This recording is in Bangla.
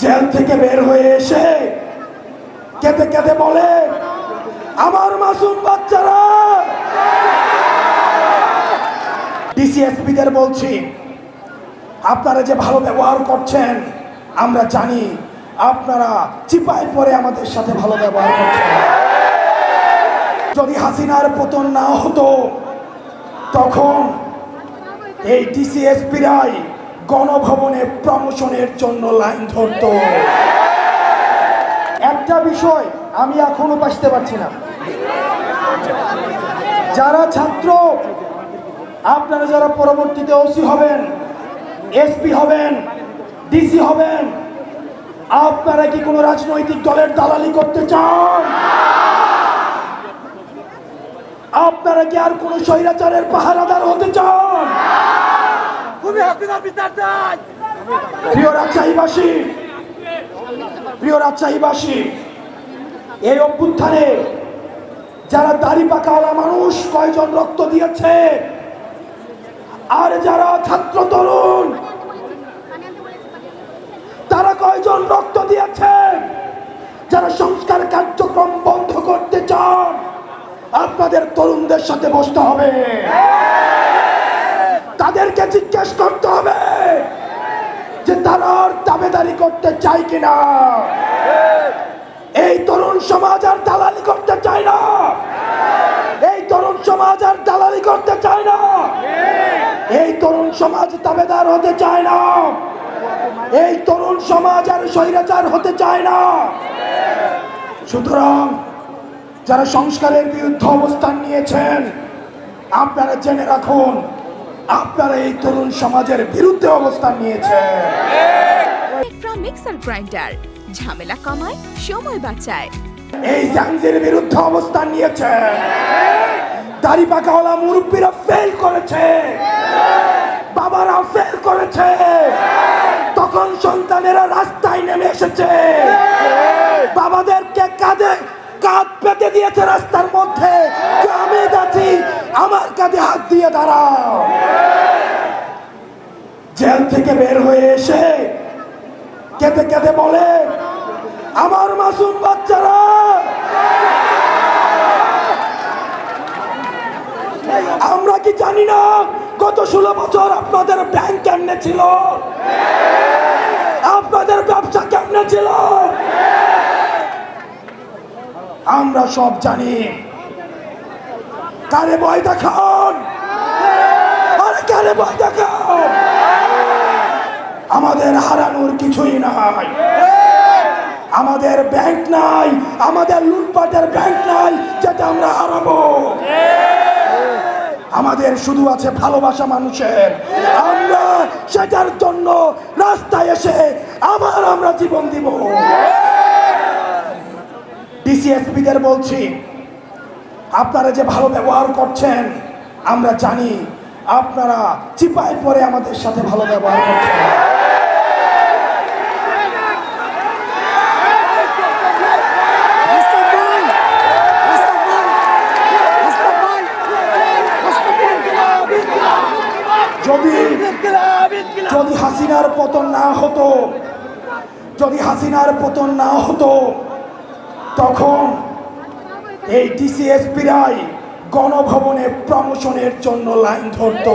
জেল থেকে বের হয়ে এসে কেঁদে কেঁদে বলে, আমার মাসুম বাচ্চারা! ডিসিএসপিদের বলছি, আপনারা যে ভালো ব্যবহার করছেন, আমরা জানি আপনারা চিপায় পরে আমাদের সাথে ভালো ব্যবহার করছেন। যদি হাসিনার পতন না হতো, তখন এই ডিসিএসপিরাই গণভবনে প্রমোশনের জন্য লাইন ধরত। একটা বিষয় আমি এখনও বাঁচতে পারছি না। যারা ছাত্র, আপনারা যারা পরবর্তীতে ওসি হবেন এসপি হবেন ডিসি হবেন, আপনারা কি কোনো রাজনৈতিক দলের দালালি করতে চান? আপনারা কি আর কোনো স্বৈরাচারের পাহারাদার হতে চান? তুমি বিচার চাই। প্রিয় রাজশাহীবাসী প্রিয় রাজশাহীবাসী, এই অভ্যুত্থানে যারা দাড়ি পাকাওয়ালা মানুষ কয়জন রক্ত দিয়েছে, আর যারা ছাত্র তরুণ, তারা কয়জন রক্ত দিয়েছে? যারা সংস্কার কার্যক্রম বন্ধ করতে চান, আপনাদের তরুণদের সাথে বসতে হবে। তাদেরকে জিজ্ঞেস করতে হবে যে তারা দাবেদারি করতে চায় কিনা। এই তরুণ সমাজ আর দালালি করতে চায় না। এই তরুণ সমাজ আর দালালি করতে চায় না। এই তরুণ সমাজ দাবেদার হতে চায় না। এই তরুণ সমাজ আর স্বৈরাচার হতে চায় না। সুতরাং যারা সংস্কারের বিরুদ্ধে অবস্থান নিয়েছেন, আপনারা জেনে রাখুন আপনারা এই তরুণ সমাজের বিরুদ্ধে অবস্থান নিয়েছেন। মিক্সার গ্রাইন্ডার ঝামেলা কমায় সময় বাঁচায়। এই জাঞ্জির বিরুদ্ধে অবস্থান নিয়েছে দাড়ি পাকাওয়ালা মুরব্বীরা ফেল করেছে। বাবারা ফেল করেছে। তখন সন্তানেরা রাস্তায় নেমে এসেছে। বাবাদেরকে কাঁধে কাঁধ পেতে দিয়েছে রাস্তার মধ্যে যে আমি আছি আমার কাঁধে হাত দিয়ে দাঁড়াও। জেল থেকে বের হয়ে এসে কেঁদে কেঁদে বলে, আমার মাসুম বাচ্চারা, আমরা কি জানি না গত ষোলো বছর আপনাদের ব্যাংক কেমনে ছিল? আপনাদের ব্যবসা কেমনে ছিল? আমরা সব জানি। কারে ভয় দেখান কারে ভয় দেখান আমাদের হারানোর কিছুই নাই। আমাদের ব্যাংক নাই, আমাদের লুটপাটের ব্যাংক নাই, যেটা আমরা হারাবো। আমাদের শুধু আছে ভালোবাসা মানুষের। আমরা সেটার জন্য রাস্তায় এসে আবার আমরা জীবন দিব। ডিসিএসপিদের বলছি, আপনারা যে ভালো ব্যবহার করছেন, আমরা জানি আপনারা চিপায় পরে আমাদের সাথে ভালো ব্যবহার করছেন। যদি যদি হাসিনার পতন না হতো যদি হাসিনার পতন না হতো তখন এই ডিসিএসপিরাই গণভবনে প্রমোশনের জন্য লাইন ধরতো।